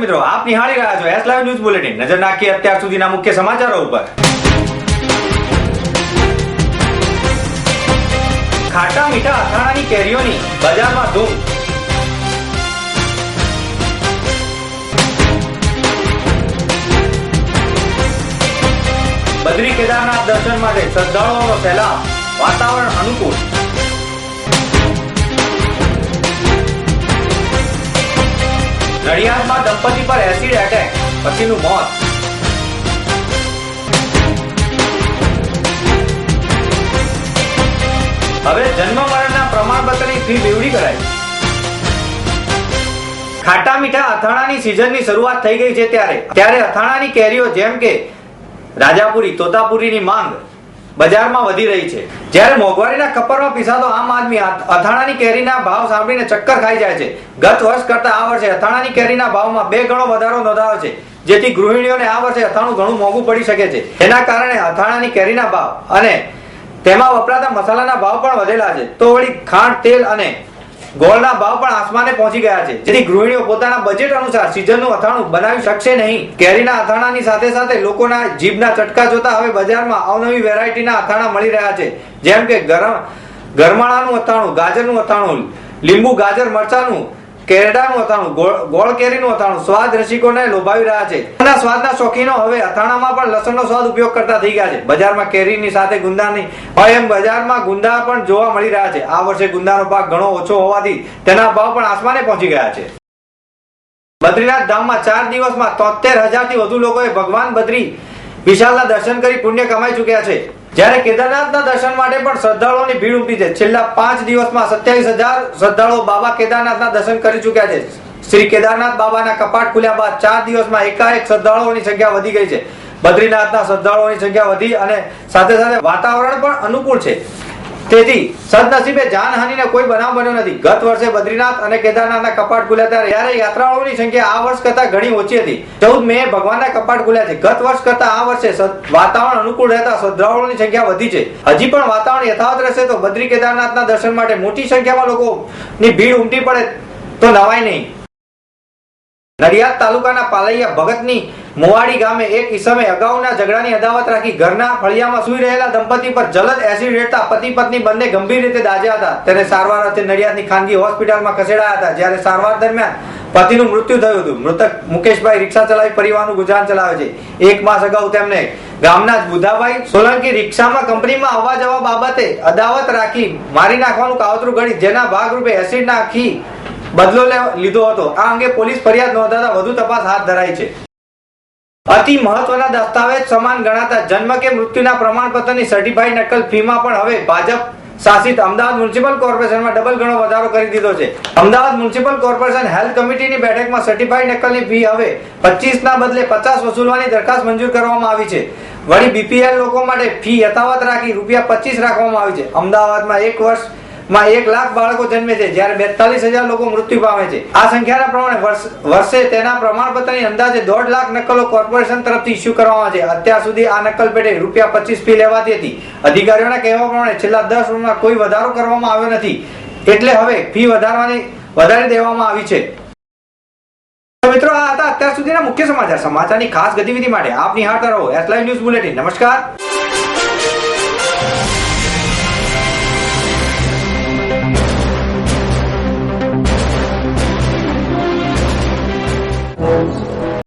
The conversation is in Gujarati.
મિત્રો, આપ નિહાળી રહ્યા છો એસ લાઈવ ન્યૂઝ બુલેટિન નજર નાખીએ અત્યાર સુધીના મુખ્ય સમાચારો ઉપર. ખાટા મીઠા અથાણાની કેરીઓની બજારમાં ધૂમ. બદ્રી કેદારનાથ દર્શન માટે શ્રદ્ધાળુઓનો સહેલાબ વાતાવરણ અનુકૂળ. નડિયાદમાં દંપતી પર એસિડ એટેક પછીનું મોત. હવે જન્મ મરણના પ્રમાણપત્રની ફી બેવડી કરાઈ. ખાટા મીઠા અથાણાની સિઝનની શરૂઆત થઈ ગઈ છે ત્યારે. ત્યારે અથાણાની કેરીઓ જેમ કે રાજાપુરી, તોતાપુરીની માંગ બજારમાં વધી રહી છે. જ્યારે મોંઘવારીના કપરમાં પીસાતો આમ આદમી અથ- અથાણાની કેરીના ભાવ સાંભળીને ચક્કર ખાઈ જાય છે. ગત વર્ષ કરતા આ વર્ષે અથાણાની કેરીના ભાવમાં બે ગણો વધારો નોંધાયો છે, જેથી ગૃહિણીઓને આ વર્ષે અથાણું ઘણું મોંઘું પડી શકે છે. એના કારણે અથાણાની કેરીના ભાવ અને તેમાં વપરાતા મસાલાના ભાવ પણ વધેલા છે. તો વળી ખાંડ, તેલ અને ગોળના ભાવ પણ આસમાને પહોંચી ગયા છે. જેથી ગૃહિણીઓ પોતાના બજેટ અનુસાર સિઝનનું અથાણું બનાવી શકશે નહીં. કેરીના અથાણાની સાથે સાથે લોકોના જીભના ચટકા જોતા હવે બજારમાં અવનવી વેરાયટીના અથાણા મળી રહ્યા છે. જેમ કે ગરમ ગરમાળાનું અથાણું, ગાજરનું અથાણું, લીંબુ, ગાજર, મરચાનું કેરડાનું અથાણું, ગોળ કેરીનું અથાણું. સ્વાદ રસિકોને લોભાવી રહ્યા છે. અને સ્વાદના શોખીનો હવે અથાણામાં પણ લસણનો સ્વાદ ઉપયોગ કરતા થઈ ગયા છે. બજારમાં કેરીની સાથે ગુંદાની હોય એમ બજારમાં ગુંદા પણ જોવા મળી રહ્યા છે. આ વર્ષે ગુંદાનો પાક ઘણો ઓછો હોવાથી તેના ભાવ પણ આસમાને પહોંચી ગયા છે. બદ્રીનાથ ધામમાં ચાર દિવસમાં તોતેર હજારથી વધુ લોકોએ ભગવાન બદ્રી વિશાલના દર્શન કરી પુણ્ય કમાઈ ચૂક્યા છે. જ્યારે કેદારનાથના દર્શન માટે પણ શ્રદ્ધાળુઓની ભીડ ઉમટી છે. છેલ્લા પાંચ દિવસમાં સત્યાવીસ હજાર શ્રદ્ધાળુઓ બાબા કેદારનાથના દર્શન કરી ચૂક્યા છે. શ્રી કેદારનાથ બાબાના કપાટ ખુલ્યા બાદ ચાર દિવસમાં એકાએક શ્રદ્ધાળુઓની સંખ્યા વધી ગઈ છે. બદ્રીનાથના શ્રદ્ધાળુઓની સંખ્યા વધી અને સાથે સાથે વાતાવરણ પણ અનુકૂળ છે. તેથી સદનસીબે જાનહાનિને કોઈ બનાવ બન્યો નથી. ગત વર્ષે બદ્રીનાથ અને કેદારનાથના કપાટ ખુલ્યા ત્યારે ત્યારે યાત્રાળુઓની સંખ્યા આ વર્ષ કરતા ઘણી ઓછી હતી. ચૌદ મે ભગવાનના કપાટ ખુલ્યા છે. ગત વર્ષ કરતા આ વર્ષે વાતાવરણ અનુકૂળ રહેતા શ્રદ્ધાળુઓની સંખ્યા વધી છે. હજી પણ વાતાવરણ યથાવત રહેશે તો બદ્રી કેદારનાથના દર્શન માટે મોટી સંખ્યામાં લોકોની ભીડ ઉમટી પડે તો નવાય નહીં. નડિયાદ તાલુકાના પાલૈયા ભગતની મોવાડી ગામે એક ઈસમે અગાઉના ઝઘડાની અદાવત રાખી ઘરના ફળિયામાં સૂઈ રહેલા દંપતી પર જલદ એસિડ રેડતા પતિ પત્ની બંને ગંભીર રીતે દાજ્યા હતા. તેને સારવાર અર્થે નડિયાદની ખાનગી હોસ્પિટલમાં ખસેડાયા હતા, જ્યારે સારવાર દરમિયાન પતિનું મૃત્યુ થયું હતું. મૃતક મુકેશભાઈ રિક્ષા ચલાવી પરિવારનું ગુજરાન ચલાવે છે. એક માસ અગાઉ તેમને ગામના જ બુધાભાઈ સોલંકી રિક્ષામાં કંપનીમાં આવવા જવા બાબતે અદાવત રાખી મારી નાખવાનું કાવતરું ઘડી જેના ભાગરૂપે એસિડ નાખી બદલો લીધો હતો. આ અંગે પોલીસ ફરિયાદ નોંધાતા વધુ તપાસ હાથ ધરાઈ છે. અતિ મહત્વના દસ્તાવેજ સમાન ગણાતા જન્મ કે મૃત્યુના પ્રમાણપત્રની સર્ટિફાઈડ નકલ ફીમાં પણ હવે ભાજપ શાસિત અમદાવાદ મ્યુનિસિપલ કોર્પોરેશનમાં ડબલ ગણો વધારો કરી દીધો છે. અમદાવાદ મ્યુનિસિપલ કોર્પોરેશન હેલ્થ કમિટીની બેઠકમાં સર્ટિફાઈડ નકલની ફી હવે પચીસના બદલે પચાસ વસૂલવાની દરખાસ્ત મંજૂર કરવામાં આવી છે. વળી બીપીએલ લોકો માટે ફી યથાવત રાખી રૂપિયા પચીસ રાખવામાં આવી છે. અમદાવાદમાં એક વર્ષ માં એક લાખ બાળકો જન્મે છે, જ્યારે બેતાલીસ હજાર લોકો મૃત્યુ પામે છે. આ સંખ્યાના પ્રમાણે વર્ષ- તેના પ્રમાણપત્રની અંદાજે દોઢ લાખ નકલો કોર્પોરેશન તરફથી ઇસ્યુ કરવામાં છે. અત્યાર સુધી આ નકલ પેટે રૂપિયા પચીસ ફી લેવાતી હતી. અધિકારીઓના કહેવા પ્રમાણે છેલ્લા દસ વર્ષમાં કોઈ વધારો કરવામાં આવ્યો નથી. એટલે હવે ફી વધારવાની, વધારી દેવામાં આવી છે. મિત્રો, આ હતા અત્યાર સુધીના મુખ્ય સમાચાર. સમાચારની ખાસ ગતિવિધિ માટે આપની હાથ રહો. એસ લાઈવ ન્યૂઝ બુલેટિન નમસ્કાર.